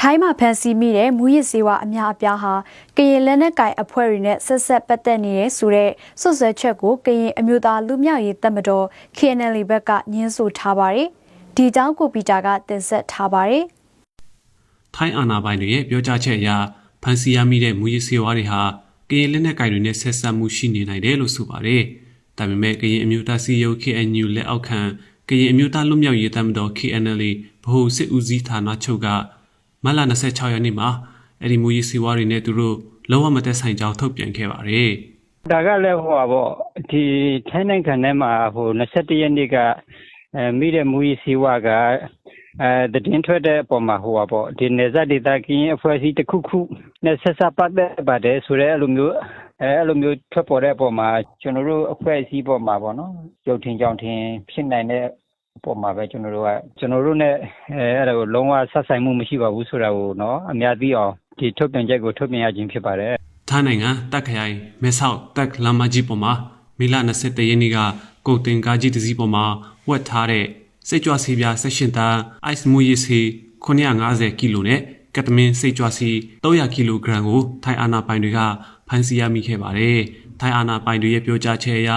ထိုင်းမှာဖန်စီမိတဲ့မူရစ်စေဝါအများအပြားဟာကရင်လက်နက်ကိုင်အဖွဲ့တွေနဲ့ဆက်ဆက်ပတ်သက်နေတယ်ဆိုတဲ့စွပ်စွဲချက်ကိုကရင်အမျိုးသားလူမျိုးရေးတပ်မတော် KNL ဘက်ကညှင်းဆိုထားပါတယ်။ဒီကြောင်းကိုပီတာကတင်ဆက်ထားပါတယ်။ထိုင်းအာဏာပိုင်တွေရဲ့ပြောကြားချက်အရဖန်စီရမိတဲ့မူရစ်စေဝါတွေဟာကရင်လက်နက်ကိုင်တွေနဲ့ဆက်ဆက်မှုရှိနေနိုင်တယ်လို့ဆိုပါတယ်။ဒါပေမဲ့ကရင်အမျိုးသားစီယု KNU လက်အောက်ခံကရင်အမျိုးသားလွတ်မြောက်ရေးတပ်မတော် KNL ဗဟိုစစ်ဦးစီးဌာနချုပ်က မတ်လ26ရက်နေ့မှာအဲ့ဒီမူရစ်စေဝါတွေနဲ့သူတို့လုံးဝမသက်ဆိုင်ကြောင်းထုတ်ပြန်ခဲ့ပါတယ်။ဒါကလည်းဟိုပါပေါ့ဒီထိုင်းနိုင်ငံထဲမှာဟို21ရက်နေ့ကအဲမိတဲ့မူကြီးစီဝါကအဲတည်င်းထွက်တဲ့အပေါ်မှာဟိုပါပေါ့ဒီနေဇဒေတာကင်းအဖွဲ့အစည်းတစ်ခုခုနဲ့ဆက်စပ်ပတ်သက်ပါတယ်ဆိုတော့အဲ့လိုမျိုးအဲအဲ့လိုမျိုးထွက်ပေါ်တဲ့အပေါ်မှာကျွန်တော်တို့အဖွဲ့အစည်းပေါ်မှာပေါ့နော်ကြုံထင်ကြောင်ထင်ဖြစ်နိုင်တဲ့ အပေါ်မှာပဲကျွန်တော်တို့ကကျွန်တော်တို့နဲ့အဲအဲ့ဒါကိုလုံးဝဆက်ဆိုင်မှုမရှိပါဘူးဆိုတာကိုနော်အများသိအောင်ဒီထုတ်ပြန်ချက်ကိုထုတ်ပြန်ရခြင်းဖြစ်ပါတယ်။ထိုင်းနိုင်ငံတက်ခရိုင်မေဆောက်တက်လမ်းမကြီးပေါ်မှာမေလ23ရက်နေ့ကကုတ်တင်ကားကြီးတစ်စီးပေါ်မှာဝက်ထားတဲ့စိတ်ကြွဆေးပြား၁၈တန်း ice မူရီဆေး950ကီလိုနဲ့ကက်တမင်စိတ်ကြွဆီ300ကီလိုဂရမ်ကိုထိုင်းအာဏာပိုင်တွေကဖမ်းဆီးရမိခဲ့ပါတယ် ထိုင်းအာဏာပိုင်တွေရဲ့ပြောကြားချက်အရ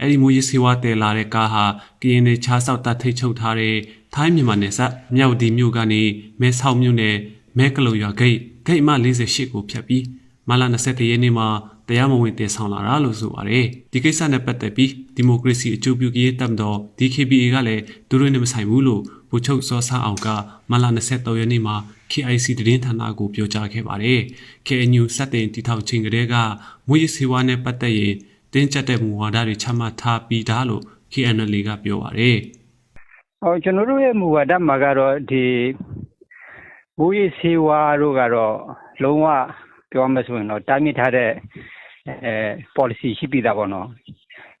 အဲ့ဒီမူရစ်ဆေးဝါးတည်လာတဲ့ကားဟာကရင်တွေချားဆောက်တပ်ထိတ်ချုပ်ထားတဲ့ထိုင်းမြန်မာနယ်စပ်မြောက်ဒီမြို့ကနေမဲဆောက်မြို့နယ်မဲကလုံရွာဂိတ်ဂိတ်အမ48ကိုဖြတ်ပြီးမလာ21ရက်နေ့မှာ တရားမဝင်တည်ဆောင်လာတာလို့ဆိုပါတယ်ဒီကိစ္စနဲ့ပတ်သက်ပြီးဒီမိုကရေစီအကျိုးပြုရေးတပ်မတော် DKBA ကလည်းသူတို့နဲ့မဆိုင်ဘူးလို့ဗိုလ်ချုပ်စောဆန်းအောင်ကမလာ23ရက်နေ့မှာ KIC တည်င်းဌာနကိုပြောကြားခဲ့ပါတယ် KNU စက်တင်တီထောင်ချိန်ကလေးကမွေးစေဝါနဲ့ပတ်သက်ရင်တင်းကျပ်တဲ့မူဝါဒတွေချမှတ်ထားပြီးသားလို့ KNL ကပြောပါတယ်ဟောကျွန်တော်တို့ရဲ့မူဝါဒမှာကတော့ဒီဘူရီစီဝါတို့ကတော့လုံးဝပြောမှဆိုရင်တော့တားမြစ်ထားတဲ့ အဲ policy ရှိပြီးသားပေါ့နော်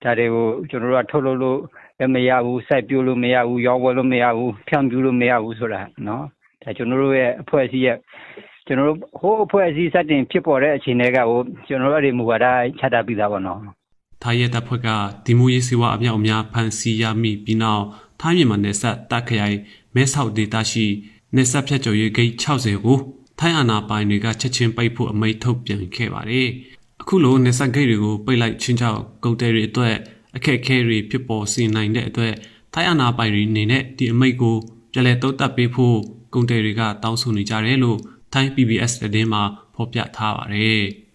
ဒါတွေကိုကျွန်တော်တို့ကထုတ်လုပ်လို့လည်းမရဘူးစိုက်ပျိုးလို့မရဘူးရောင်းဝယ်လို့မရဘူးဖြန့်ဖြူးလို့မရဘူးဆိုတာနော်ဒါကျွန်တော်တို့ရဲ့အဖွဲ့အစည်းရဲ့ကျွန်တော်တို့ဟိုးအဖွဲ့အစည်းစတင်ဖြစ်ပေါ်တဲ့အချိန်တွေကဟိုကျွန်တော်တို့အဲ့ဒီမူဝါဒချတာပြီးသားပေါ့နော်ထိုင်းရဲတပ်ဖွဲ့ကဒီမိုရေးစီဝါအမြောက်အများဖမ်းဆီးရမိပြီးနောက်ထိုင်းမြန်မာနယ်စပ်တပ်ခရိုင်မဲဆောက်ဒေသရှိနယ်စပ်ဖြတ်ကျော်ရေးဂိတ်60ကိုထိုင်းအာဏာပိုင်တွေကချက်ချင်းပိတ်ဖို့အမိန့်ထုတ်ပြန်ခဲ့ပါတယ်။ အခုလိုနယ်စပ်ဂိတ်တွေကိုပိတ်လိုက်ချင်းကြောင့်ကုန်တယ်တွေအတွက်အခက်အခဲတွေဖြစ်ပေါ်စေနိုင်တဲ့အတွက်ထိုင်းအာဏာပိုင်တွေအနေနဲ့ဒီအမိန့်ကိုပြည်လဲတုံးတက်ပေးဖို့ကုန်တယ်တွေကတောင်းဆိုနေကြတယ်လို့ထိုင်း PBS သတင်းမှာဖော်ပြထားပါတယ်။